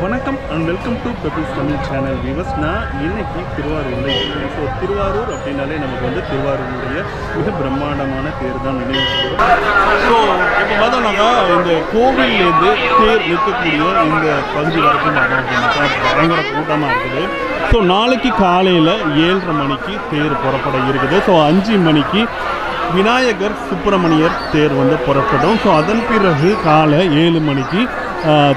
Welcome to Pebbles Tamil channel viewers நான் இன்னைக்கு திருவாரூரில் இருக்கேன். ஸோ திருவாரூர் அப்படின்னாலே நமக்கு வந்து திருவாரூருடைய மிக பிரம்மாண்டமான தேர் தான் நினைவு ஸோ இப்போ பார்த்தோம்னாக்கா இந்த கோவில்லேருந்து தேர் நிற்கக்கூடிய இந்த பகுதி வரைக்கும் பார்த்தோம் அப்படின்னாக்கா பயங்கர கூட்டமாக இருக்குது. ஸோ நாளைக்கு காலையில் ஏழரை மணிக்கு தேர் புறப்பட இருக்குது. ஸோ அஞ்சு மணிக்கு விநாயகர் சுப்பிரமணியர் தேர் வந்து புறப்படும். ஸோ அதன் பிறகு காலை ஏழு மணிக்கு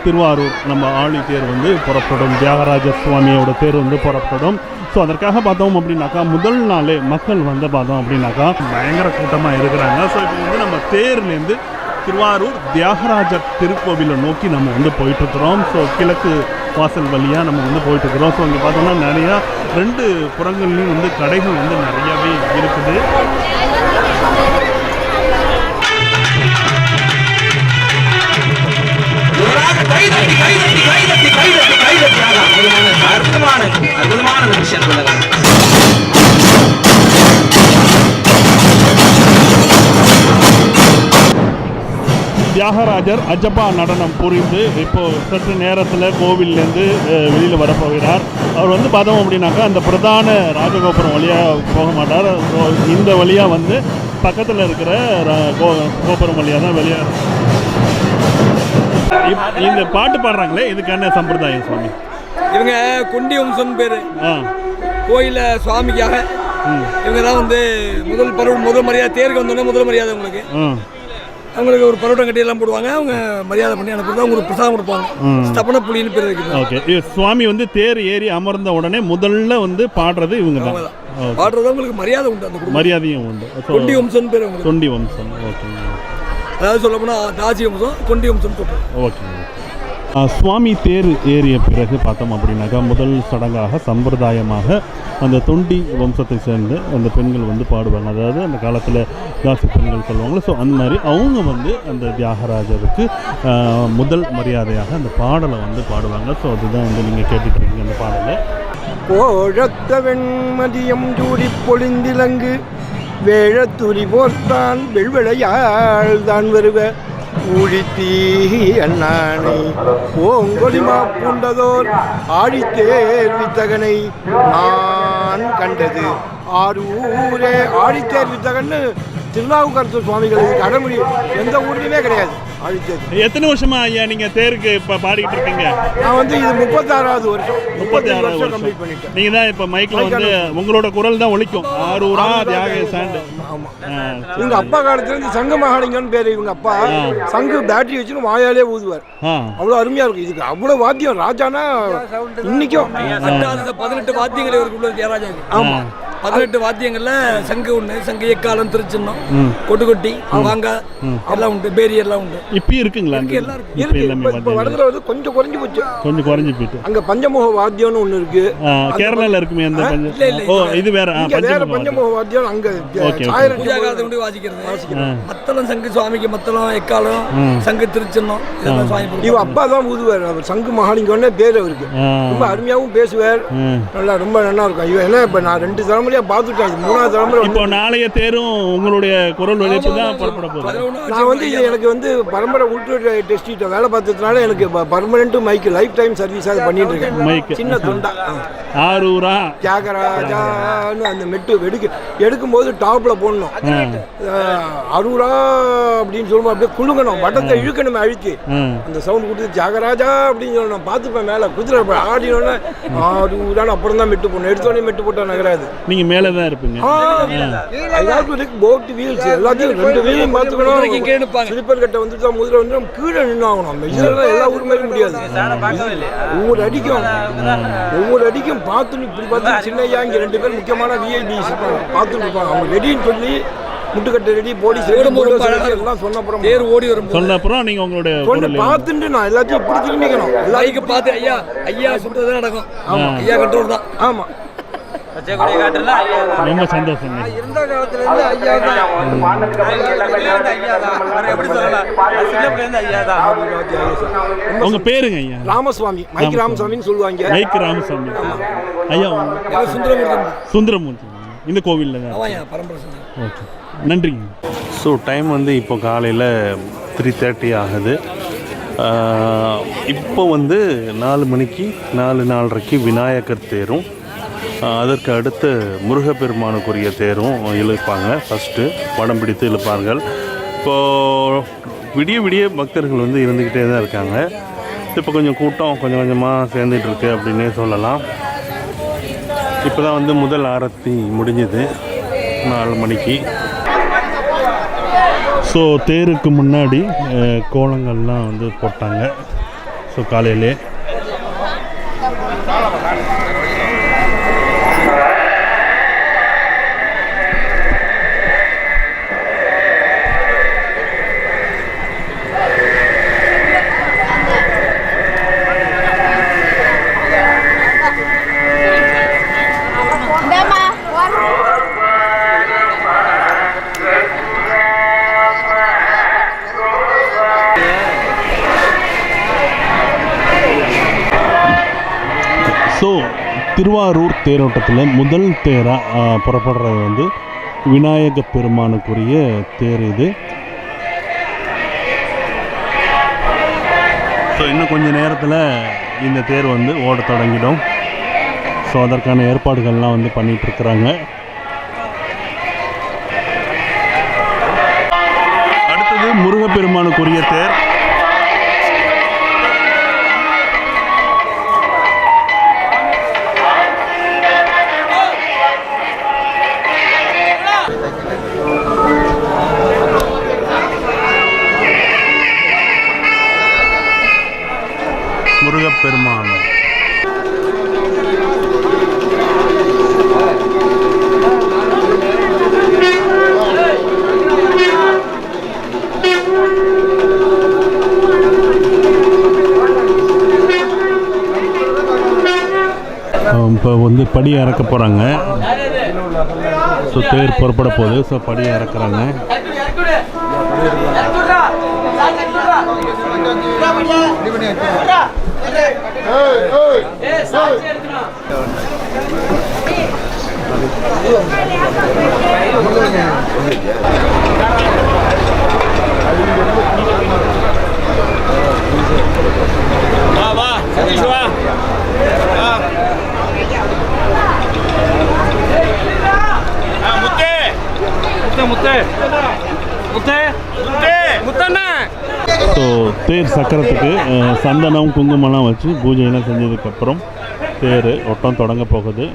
திருவாரூர் நம்ம ஆழி தேர் வந்து புறப்படும். தியாகராஜ சுவாமியோட தேர் வந்து புறப்படும். ஸோ அதற்காக பார்த்தோம் அப்படின்னாக்கா முதல் நாளே மக்கள் வந்து பார்த்தோம் அப்படின்னாக்கா பயங்கர கூட்டமாக இருக்கிறாங்க. ஸோ இப்போ வந்து நம்ம தேர்லேருந்து திருவாரூர் தியாகராஜர் திருக்கோவிலை நோக்கி நம்ம வந்து போயிட்டுருக்குறோம். ஸோ கிழக்கு வாசல் வழியாக நம்ம வந்து போயிட்டுருக்குறோம். ஸோ இங்கே பார்த்தோம்னா நிறையா ரெண்டு புறங்கள்லேயும் வந்து கடைகள் வந்து நிறையாவே இருக்குது. அற்புதமான அற்புதமான விஷயம் சொல்லுங்க தியாகராஜர் அஜப்பா நடனம் புரிந்து இப்போ சற்று நேரத்தில் கோவில்லேருந்து வெளியில் வரப்போகிறார். அவர் வந்து பார்த்தோம் அப்படின்னாக்கா அந்த பிரதான ராஜகோபுரம் வழியாக போக மாட்டார். இந்த வழியாக வந்து பக்கத்தில் இருக்கிற கோ கோபுரம் வழியாக தான் வெளியாக இந்த பாட்டு பாடுறாங்களே இதுக்கு என்ன சம்பிரதாயம் சுவாமி? இவங்க குண்டி வம்சம் பேர். கோயில சுவாமிக்காக. இவங்க தான் வந்து முதல் பருவம் முதல் மரியாதை தேருக்கு வந்தோடனே முதல் மரியாதை அவங்களுக்கு. ஆ. அவங்களுக்கு ஒரு பருவட்டம் கட்டி எல்லாம் போடுவாங்க. அவங்க மரியாதை பண்ணி அனுப்புறது அவங்களுக்கு பிரசாதம் கொடுப்பாங்க. ஸ்தபன புலின்னு பேர் இருக்குது. ஓகே. சுவாமி வந்து தேர் ஏறி அமர்ந்த உடனே முதல்ல வந்து பாடுறது இவங்க தான். பாடுறது அவங்களுக்கு மரியாதை உண்டு அந்த மரியாதையும் உண்டு. கொண்டி வம்சம் பேர் தொண்டி வம்சம். ஓகே அதாவது சொல்ல போனால் தாசி வம்சம் கொண்டி வம்சம் சொல்கிறோம் ஓகே. ஆ, சுவாமி தேர் ஏறிய பிறகு பார்த்தோம் அப்படின்னாக்கா முதல் சடங்காக சம்பிரதாயமாக அந்த தொண்டி வம்சத்தை சேர்ந்து அந்த பெண்கள் வந்து பாடுவாங்க. அதாவது அந்த காலத்தில் தாசி பெண்கள் சொல்லுவாங்க ஸோ அந்த மாதிரி அவங்க வந்து அந்த தியாகராஜருக்கு முதல் மரியாதையாக அந்த பாடலை வந்து பாடுவாங்க. ஸோ அதுதான் வந்து நீங்கள் கேட்டுட்டு இருக்கீங்க அந்த பாடலை. கோழத்த வெண்மதியம் சூடி பொழிந்திலங்கு. வேழத்துரி போர்த்தான் வெள்வளையாள் தான் வருவ ஊழித்தீ அண்ணானை ஓங்கொடிமா பூண்டதோர் ஆழித்தேர் வித்தகனை நான் கண்டது. ஆறு ஊரே ஆழித்தேர் வித்தகன்னு திருநாவுக்கரசு சுவாமிகளுக்கு அடமொழி எந்த ஊர்லேயுமே கிடையாது. ஆழித்தேர் எத்தனை வருஷமா ஐயா நீங்கள் தேருக்கு இப்போ பாடிக்கிட்டு இருக்கீங்க? நான் வந்து இது முப்பத்தாறாவது வருஷம். முப்பத்தி ஆறாவது வருஷம் வருஷம். கம்ப்ளீட் பண்ணிட்டேன். நீங்கள் தான் இப்போ மைக்கில் வந்து உங்களோட குரல் தான் ஒலிக்கும். ஆரூரா தியாக சாண்டு. ஆமா. இவங்க அப்பா காலத்துல இருந்து சங்க மகாலிங்கன்னு பேரு இவங்க அப்பா. சங்கு பேட்டரி வச்சுன்னு வாயாலே ஊதுவார். ஆ. அவ்வளோ அருமையா இருக்கும். இதுக்கு அவ்வளோ வாத்தியம். ராஜானா இன்னைக்கும். பதினெட்டு வாத்தியங்கள் இவருக்குள்ள தியாகராஜாவுக்கு ஆமா. பதினெட்டு வாத்தியங்கள்ல சங்கு ஒன்று சங்கு எக்காலம் திருச்சின்னம் ம். கொட்டு கொட்டி வாங்க எல்லாம் உண்டு பேரி எல்லாம் உண்டு. இப்பயும் இருக்குங்களா. இப்ப வடதுல வந்து கொஞ்சம் குறைஞ்சு போச்சு. கொஞ்சம் குறைஞ்சு போயிட்டு. அங்க பஞ்சமுக வாத்தியம்னு ஒண்ணு இருக்கு. கேரளால இருக்குமே அந்த ஓ இது வேற. வேற பஞ்சமுக வாத்தியம். அங்க பூஜா காலத்தை கொண்டு வாசிக்கிறது. மத்தளம் சங்கு சுவாமிக்கு மத்தளம் எக்காலம் சங்கு திருச்சின்னம் இவ. அப்பா தான் ஊதுவார். அவர் சங்கு மகாலிங்கம்னே பேர் அவருக்கு. ரொம்ப அருமையாவும் பேசுவார். நல்லா ரொம்ப நல்லா இருக்கும். ஐயோ ஏன்னா இப்ப நான் ரெண்டு தலைமுறையா பார்த்துட்டேன். இது மூணாவது தலைமுறை இப்போ நாளைய தேரும் உங்களுடைய குரல் வழிப்பு தான் புறப்பட போகுது. நான் வந்து எனக்கு வந்து பரம்பரை உள்துறை டெஸ்டிட்ட வேலை பார்த்ததுனால எனக்கு permanent mic life time service அது பண்ணிட்டு இருக்கேன். சின்ன தொண்டா. ஆரூரா. தியாகராஜான்னு அந்த மெட்டு எடுக்க எடுக்கும்போது டாப்ல போடணும். அரூரா அப்படின்னு சொல்லும்போது அப்படியே குலுங்கணும். வட்டத்தை இழுக்கணும் அழுத்தி அந்த சவுண்ட் கொடுத்து தியாகராஜா அப்படின்னு சொல்லணும். நான் பார்த்துப்பேன் மேலே. குதிரை இப்ப ஆடினோடனே அரூரான்னு அப்புறம் தான் மெட்டு போடணும். எடுத்தோடனே மெட்டு போட்டா நகராது. நீங்க மேலே தான் இருப்பீங்க. ஏதாவது போட் வீல்ஸ் எல்லாத்தையும் ரெண்டு வீலையும் பார்த்துக்கணும். ஸ்லிப்பர் கட்டை வந்து தான் முதல்ல வந்து நம்ம கீழே நின்று ஆகணும் நம்ம இதெல்லாம் எல்லா ஊர் மாதிரி முடியாது ஒவ்வொரு அடிக்கும். ஒவ்வொரு அடிக்கும் பார்த்து இப்படி பார்த்து சின்னையா இங்கே ரெண்டு பேர் முக்கியமான விஐபிஸ் இருப்பாங்க. பார்த்துட்டு இருப்பாங்க. அவங்க ரெடின்னு சொல்லி முட்டுக்கட்டை ரெடி போலீஸ். எல்லாம் சொன்ன அப்புறம் தேர் ஓடி வரும் சொன்ன அப்புறம் நீங்க உங்களுடைய கொண்டு குரல் பார்த்துட்டு நான் எல்லாத்தையும் திரும்பிக்கணும் லைக்கு எல்லாத்தையும் பார்த்து ஐயா ஐயா சொல்றது நடக்கும். ஐயா கண்ட்ரோல் தான். ஆமா ரொம்ப சந்தோஷங்க இருந்த காலத்துல இருந்து ஐயா உங்க பேருங்க ஐயா? ராமசுவாமி. மைக் ராமசுவாமின்னு சொல்லுவாங்க. மைக் ராமசாமி ஐயா சுந்தரமூர்த்தி. சுந்தரமூர்த்தி. இந்த கோவிலில் தான் பரம்பரை ஓகே. நன்றிங்க. ஸோ டைம் வந்து இப்போ காலையில் த்ரீ தேர்ட்டி ஆகுது. இப்போ வந்து நாலு மணிக்கு நாலு நாலரைக்கு விநாயகர் தேரும். அதற்கு அடுத்து முருகப்பெருமானுக்குரிய தேரும் இழுப்பாங்க. ஃபஸ்ட்டு படம் பிடித்து இழுப்பார்கள். இப்போது விடிய விடிய பக்தர்கள் வந்து இருந்துக்கிட்டே தான் இருக்காங்க. இப்போ கொஞ்சம் கூட்டம் கொஞ்சம் கொஞ்சமாக சேர்ந்துட்டு இருக்கு அப்படின்னே சொல்லலாம். இப்போ தான் வந்து முதல் ஆரத்தி முடிஞ்சுது. நாலு மணிக்கு. ஸோ தேருக்கு முன்னாடி கோலங்கள்லாம் வந்து போட்டாங்க. ஸோ காலையிலே. திருவாரூர் தேரோட்டத்தில் முதல் தேராக புறப்படுறது வந்து விநாயக பெருமானுக்குரிய தேர் இது. ஸோ இன்னும் கொஞ்சம் நேரத்தில் இந்த தேர் வந்து ஓடத் தொடங்கிடும். ஸோ அதற்கான ஏற்பாடுகள்லாம் வந்து பண்ணிகிட்ருக்குறாங்க அடுத்தது முருகப்பெருமானுக்குரிய தேர். படி இறக்க போகிறாங்க ஸோ தேர் புறப்பட போகுது. ஸோ படி இறக்குறாங்க. ஸோ தேர் சக்கரத்துக்கு சந்தனம் குங்குமம்லாம் வச்சு பூஜையெல்லாம் செஞ்சதுக்கப்புறம் தேர் ஒட்டம் தொடங்க போகுது.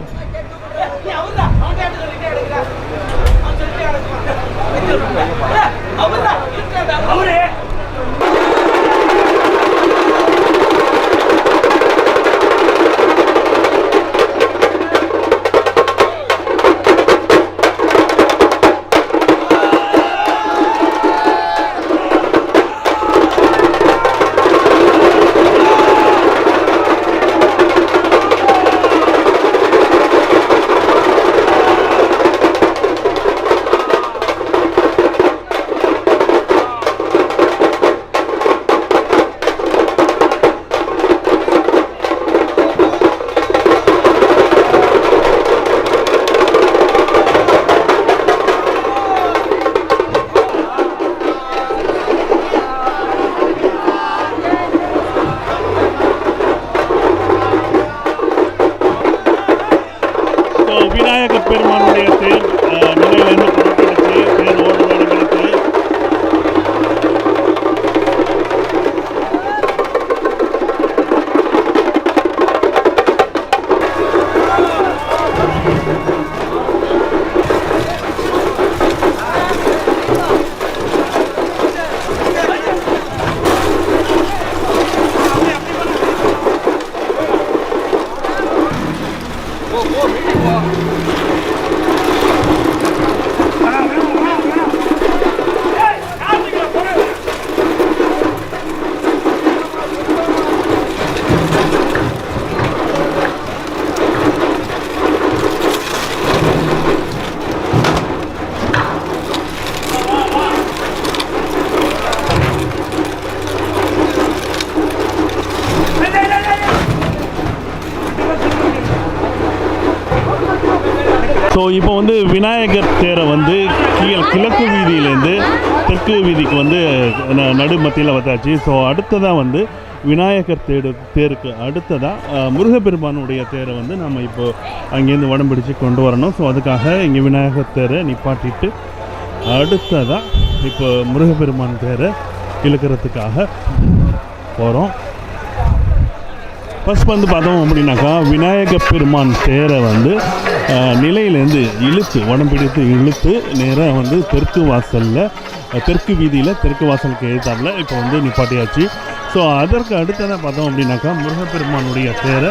ஸோ இப்போ வந்து விநாயகர் தேரை வந்து கீழ் கிழக்கு வீதியிலேருந்து தெற்கு வீதிக்கு வந்து ந- நடு மத்தியில் வந்தாச்சு. ஸோ அடுத்ததாக வந்து விநாயகர் தேடு தேருக்கு அடுத்ததாக முருகப்பெருமானுடைய தேரை வந்து நம்ம இப்போ அங்கேருந்து உடம்பிடிச்சு கொண்டு வரணும். ஸோ அதுக்காக இங்கே விநாயகர் தேரை நிப்பாட்டிட்டு அடுத்ததாக இப்போ முருகப்பெருமான் தேரை இழுக்கிறதுக்காக போகிறோம் ஃபஸ்ட் வந்து பார்த்தோம் அப்படின்னாக்கா விநாயகப் பெருமான் தேரை வந்து நிலையிலேருந்து இழுத்து உடம்பிடித்து இழுத்து நேராக வந்து தெற்கு வாசலில் தெற்கு வீதியில் தெற்கு வாசலுக்கு எழுத்தாப்புல இப்போ வந்து நிப்பாட்டியாச்சு. ஸோ அதற்கு அடுத்ததாக பார்த்தோம் அப்படின்னாக்கா முருகப்பெருமானுடைய தேரை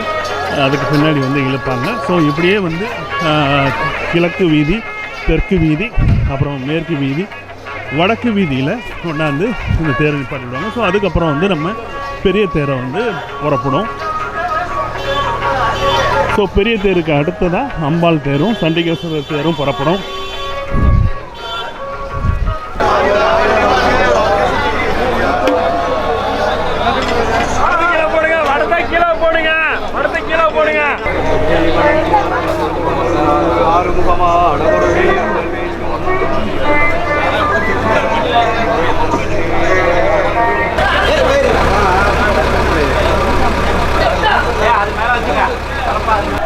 அதுக்கு பின்னாடி வந்து இழுப்பாங்க. ஸோ இப்படியே வந்து கிழக்கு வீதி தெற்கு வீதி அப்புறம் மேற்கு வீதி வடக்கு வீதியில் கொண்டாந்து இந்த தேரை நிப்பாட்டிடுவாங்க ஸோ அதுக்கப்புறம் வந்து நம்ம பெரிய தேரை வந்து புறப்படும். ஸோ பெரிய தேருக்கு அடுத்ததாக அம்பாள் தேரும் சண்டிகேஸ்வரர் தேரும் புறப்படும். முருகப்பெருமானுடைய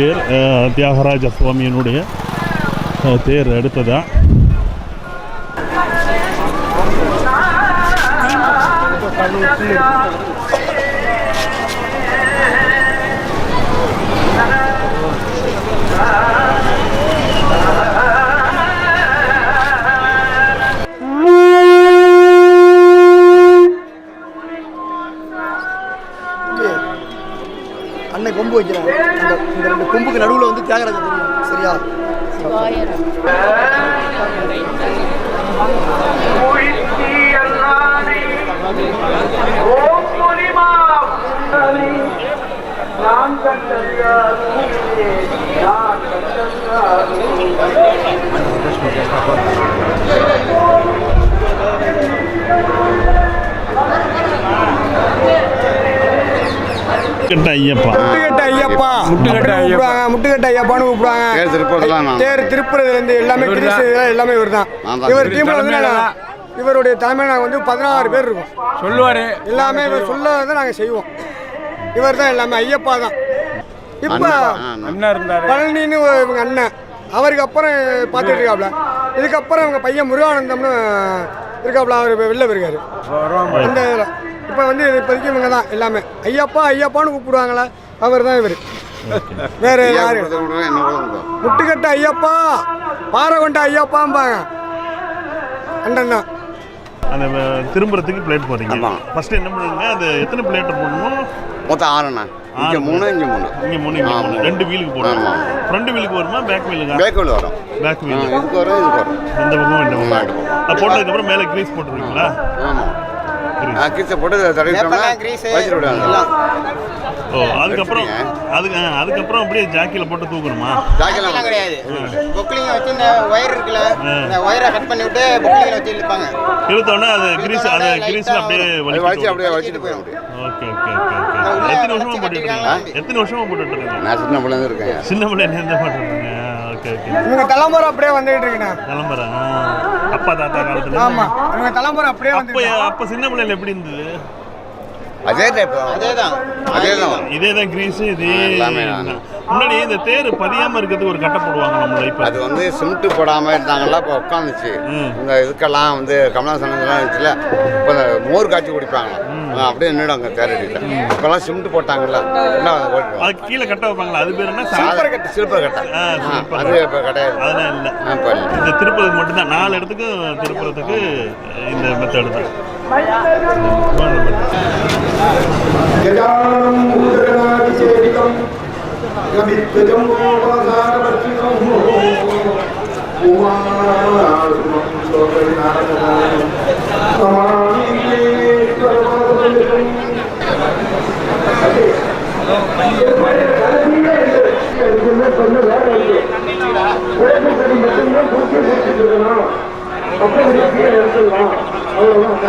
தேர் தியாகராஜ சுவாமியினுடைய அஹ், தேர் அடுத்ததாக ஐயப்பா. முட்டுக்கட்ட ஐயப்பா. முட்டுக்கட்ட ஐயப்பா. முட்டுக்கட்ட ஐயப்பான்னு கூப்பிடுவாங்க. தேர் திருப்புறதுலாம் நான். தேர் திருப்புறதுல இருந்து எல்லாமே எல்லாமே இவர் தான். இவர் டீம்ல வந்து இவருடைய தலைமையில் நாங்கள் வந்து பதினாறு பேர் இருக்கோம். சொல்லுவாரு. எல்லாமே இவர் சொல்லதை நாங்கள் செய்வோம். இவர் தான் எல்லாமே ஐயப்பா தான். இப்போ அண்ணன் அண்ணா. இருந்தாரு. பழனின்னு ஒரு இவங்க அண்ணன். அவருக்கு அப்புறம் பார்த்துட்டு இருக்காப்ல. இதுக்கப்புறம் இவங்க பையன் முருகானந்தம்னு இருக்காப்ல அவர் வெளில போயிருக்காரு. அந்த இதில். இப்போ வந்து இப்போதைக்கு இவங்க தான் எல்லாமே. ஐயப்பா ஐயப்பான்னு கூப்பிடுவாங்களே அவர் தான் இவர். வேற யாரு. முட்டுக்கட்ட ஐயப்பா பாறை கொண்ட ஐயப்பாம்பாங்க. அண்ணன் தான் அந்த திரும்புறதுக்கு பிளேட் போறீங்க ஆமா. ஃபர்ஸ்ட் என்ன பண்ணுங்க அது எத்தனை பிளேட் போடணும்? மொத்தம் ஆறுண்ணா இங்கே ஆறு. மூணு இங்கே மூணு. இங்க மூணு இங்க ஆமா. மூணு ரெண்டு வீலுக்கு போடணும். ஆமா. ஃப்ரண்ட் வீலுக்கு வருமா பேக் வீலுக்கா பேக் வீல் வரும். பேக் வீல் இதுக்கு வரும் இதுக்கு வரும். இந்த பக்கம் இந்த ஆமா, பக்கம். போட்டதுக்கு அப்புறம் மேலே கிரீஸ் போட்டுருவீங்களா? ஆமாம் கிரீஸ் போட்டு தடவிட்டோம்னா வச்சுட்டு விடுவாங்க ஓ அதுக்கப்புறம் அதுக்கு அதுக்கப்புறம் அப்படியே ஜாக்கியில் போட்டு தூக்கணுமா? ஜாக்கெல்லாம் கிடையாது. பொக்லிங்க வச்சு இந்த ஒயர் இருக்குல்ல இந்த ஒயரை கட் பண்ணி விட்டு பொக்லிங்கில் வச்சு இழுப்பாங்க. இழுத்தோடனே அது கிரீஸ் அது கிரீஸில் அப்படியே வலிச்சு அப்படியே வலிச்சுட்டு போயிட முடியும் ஓகே ஓகே ஓகே ஓகே. எத்தனை வருஷமா போட்டுட்டு இருக்கீங்க? எத்தனை வருஷமா போட்டுட்டு இருக்கீங்க? நான் சின்ன பிள்ளைங்க இருக்கேன். சின்ன பிள்ளைலேருந்து போட்டுருக்கீங்க ஓகே ஓகே. இவங்க தலைமுறை அப்படியே வந்துகிட்டு இருக்குண்ணா. கிளம்புறா அப்பா தாத்தா காலத்துல. ஆமா. தலைமுறை அப்படியே அப்ப சின்ன பிள்ளைல எப்படி இருந்தது? அதே டைப் அதே தான். அதே தான் இதே தான் கிரீஸ் இதே எல்லாமே. முன்னாடி இந்த தேர் பதியாம இருக்கிறதுக்கு ஒரு கட்டை போடுவாங்க நம்மள இப்ப அது வந்து சிமெண்ட் போடாம இருந்தாங்கல்ல இப்போ உட்காந்துச்சு. இந்த இதுக்கெல்லாம் வந்து கமலாசனங்கள்லாம் இருந்துச்சுல இப்போ இந்த மோர் காய்ச்சி குடிப்பாங்க. அப்படியே நின்றுடும் அங்கே தேரடியில் இப்போல்லாம் சிமெண்ட் போட்டாங்கல்ல என்ன அதை கீழே கட்டை வைப்பாங்களா? அது பேர் என்ன? சில்பர் கட்டை சில்பர் கட்டை. அது இப்போ கிடையாது. அதெல்லாம் இல்லை. இப்போ இந்த திருப்பதிக்கு மட்டும்தான். நாலு இடத்துக்கு திருப்புறத்துக்கு இந்த மெத்தடு தான். गजानमुद्रणाभिषेकितं गमित्वजं गोपाधारवर्जितं கொஞ்சம் வேலை இருக்கு மட்டும்தான் பூச்சி பூச்சிட்டு இருக்கணும் அவ்வளோதான்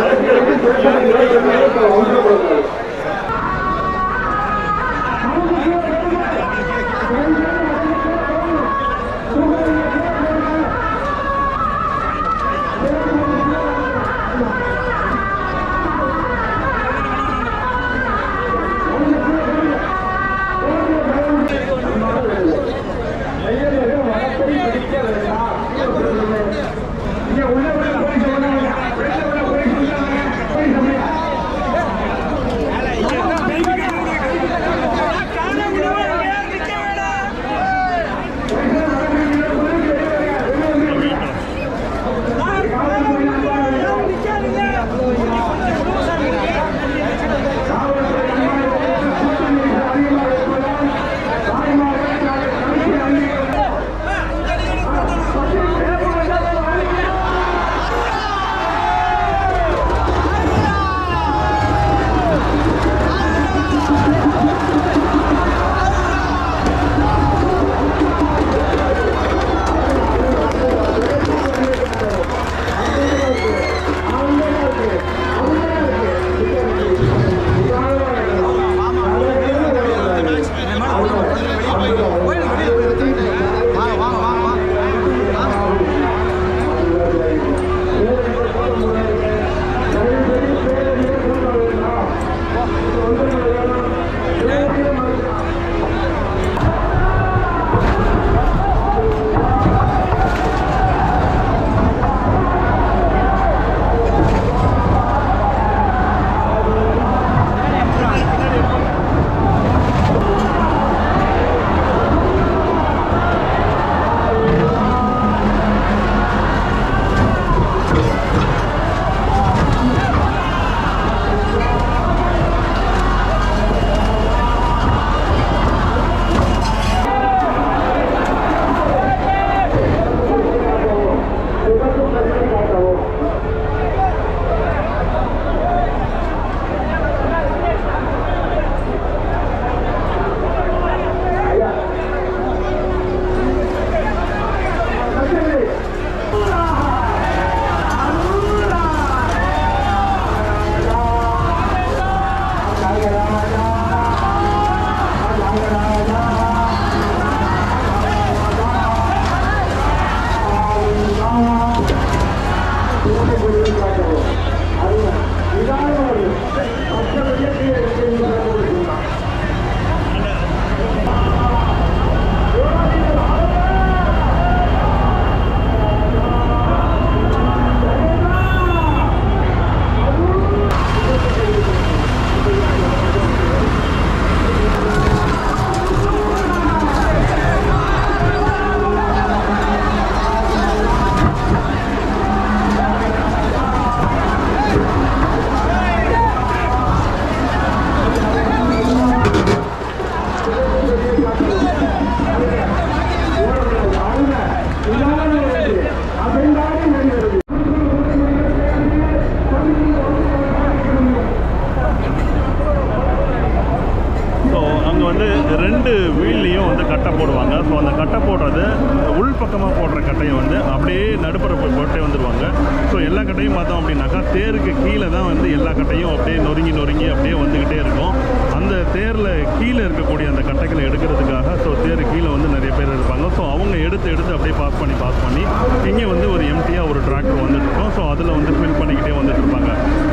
தேருக்கு கீழே தான் வந்து எல்லா கட்டையும் அப்படியே நொறுங்கி நொறுங்கி அப்படியே வந்துக்கிட்டே இருக்கும். அந்த தேரில் கீழே இருக்கக்கூடிய அந்த கட்டைகளை எடுக்கிறதுக்காக ஸோ தேர் கீழே வந்து நிறைய பேர் இருப்பாங்க. ஸோ அவங்க எடுத்து எடுத்து அப்படியே பாஸ் பண்ணி பாஸ் பண்ணி இங்கே வந்து ஒரு எம்டியாக ஒரு டிராக்டர் வந்துட்டு இருக்கும். ஸோ அதில் வந்து ஃபில் பண்ணிக்கிட்டே வந்துட்டு இருப்பாங்க.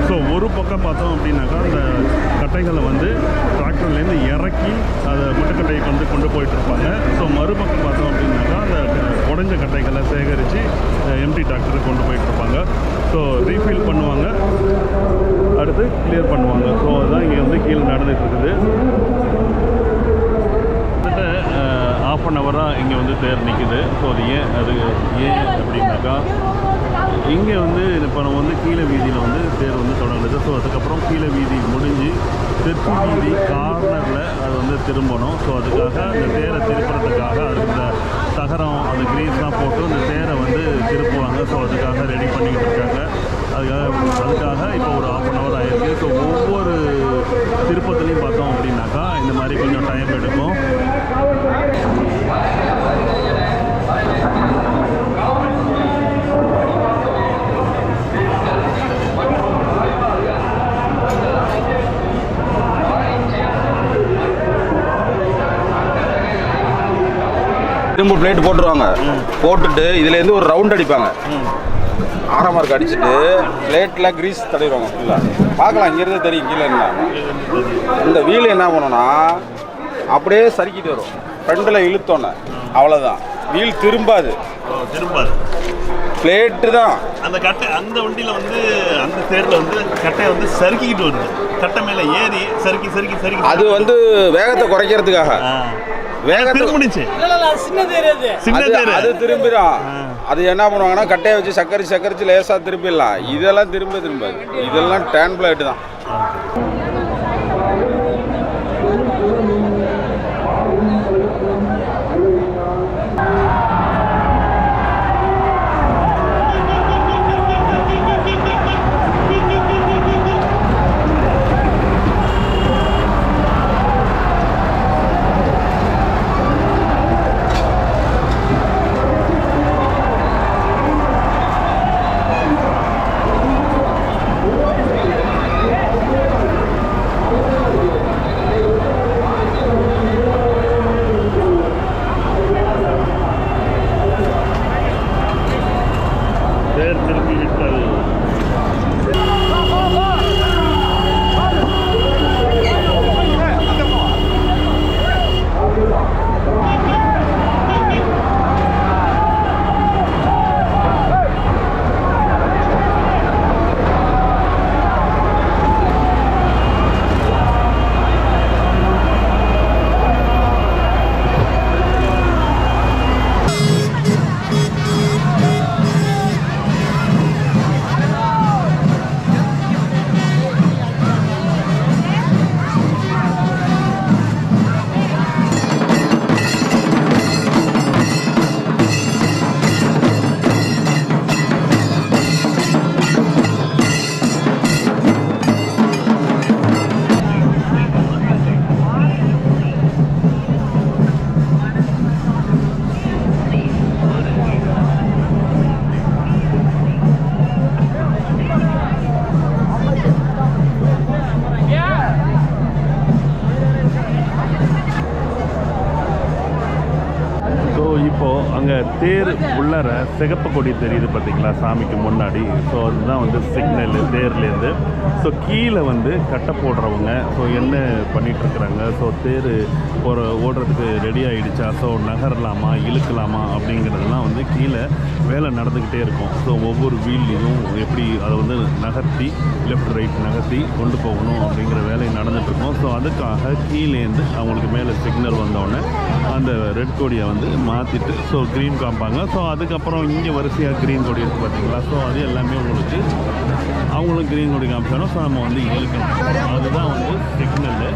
ஸோ ஒரு பக்கம் பார்த்தோம் அப்படின்னாக்கா அந்த கட்டைகளை வந்து டிராக்டர்லேருந்து இறக்கி அதை முட்டுக்கட்டையை வந்து கொண்டு போயிட்டு இருப்பாங்க. ஸோ மறுபக்கம் பார்த்தோம் அப்படின்னாக்கா அந்த உடஞ்ச கட்டைகளை சேகரித்து எம்டி டாக்டருக்கு கொண்டு போயிட்டு இருப்பாங்க. ஸோ ரீஃபில் பண்ணுவாங்க. அடுத்து கிளியர் பண்ணுவாங்க. ஸோ அதுதான் இங்கே வந்து கீழே நடந்துகிட்ருக்குது இருக்குது. கிட்டத்தட்ட ஆஃப் அன் ஹவராக இங்கே வந்து தேர் நிற்குது ஸோ அது ஏன் அது ஏன் அப்படின்னாக்கா இங்கே வந்து இப்போ நம்ம வந்து கீழே வீதியில் வந்து தேர் வந்து தொடங்குது. ஸோ அதுக்கப்புறம் கீழே வீதி முடிஞ்சு தெற்கு வீதி கார்னரில் அது வந்து திரும்பணும். ஸோ அதுக்காக அந்த தேரை திருப்புறதுக்காக அது இந்த தகரம் அந்த கிரீஸ்லாம் போட்டு அந்த தேரை வந்து திருப்புவாங்க. ஸோ அதுக்காக ரெடி பண்ணிக்கிட்டு இருக்காங்க. அதுக்காக அதுக்காக இப்போ ஒரு ஆஃப் அன் ஹவர் ஆயிருக்கு. ஸோ ஒவ்வொரு திருப்பத்துலேயும் பார்த்தோம் அப்படின்னாக்கா இந்த மாதிரி கொஞ்சம் டைம் எடுக்கும். திரும்ப பிளேட் போட்டுருவாங்க. போட்டுட்டு இதுலேருந்து ஒரு ரவுண்ட் அடிப்பாங்க. ஆறாம் மார்க் அடிச்சுட்டு பிளேட்டில் கிரீஸ் தடவிடுவாங்க ஃபுல்லாக பார்க்கலாம் இங்கேருந்து தெரியும் கீழே என்ன இந்த வீல் என்ன பண்ணோன்னா அப்படியே சறுக்கிட்டு வரும். ஃப்ரண்டில் இழுத்தோன்னே. அவ்வளோதான் வீல் திரும்பாது. திரும்பாது. பிளேட்டு தான். அந்த கட்டை அந்த வண்டியில் வந்து அந்த தேரில் வந்து கட்டையை வந்து சறுக்கிக்கிட்டு வருது. கட்டை மேலே ஏறி சறுக்கி சறுக்கி சறுக்கி. அது வந்து வேகத்தை குறைக்கிறதுக்காக. திரும்பிடுச்சு அது தேர் அது. திரும்பிடும். அது என்ன பண்ணுவாங்கன்னா கட்டையை வச்சு சக்கரிச்சு சக்கரிச்சு லேசாக திரும்பிடலாம் இதெல்லாம் திரும்ப திரும்பாது இதெல்லாம் டேன் பிளேட்டு தான். தேர் உள்ளார சிகப்பு கொடி தெரியுது பார்த்தீங்களா சாமிக்கு முன்னாடி? ஸோ அதுதான் வந்து சிக்னல் தேர்லேருந்து. ஸோ கீழே வந்து கட்டை போடுறவங்க ஸோ என்ன பண்ணிகிட்ருக்குறாங்க ஸோ தேர் ஒரு ஓடுறதுக்கு ரெடி ஆகிடுச்சா ஸோ நகரலாமா? இழுக்கலாமா? அப்படிங்கிறதெல்லாம் வந்து கீழே வேலை நடந்துக்கிட்டே இருக்கும். ஸோ ஒவ்வொரு வீல்லையும் எப்படி அதை வந்து நகர்த்தி லெஃப்ட் ரைட் நகர்த்தி கொண்டு போகணும் அப்படிங்கிற வேலை நடந்துகிட்ருக்கோம் ஸோ அதுக்காக கீழேருந்து அவங்களுக்கு மேலே சிக்னல் வந்தோடனே அந்த ரெட் கொடியை வந்து மாற்றிட்டு ஸோ க்ரீன் காமிப்பாங்க ஸோ அதுக்கப்புறம் இங்கே வரிசையாக க்ரீன் கொடி இருக்குது பார்த்தீங்களா ஸோ அது எல்லாமே உங்களுக்கு அவங்களும் க்ரீன் கொடி காமிச்சாலும் ஸோ நம்ம வந்து இழுக்கணும் அதுதான் வந்து சிக்னலு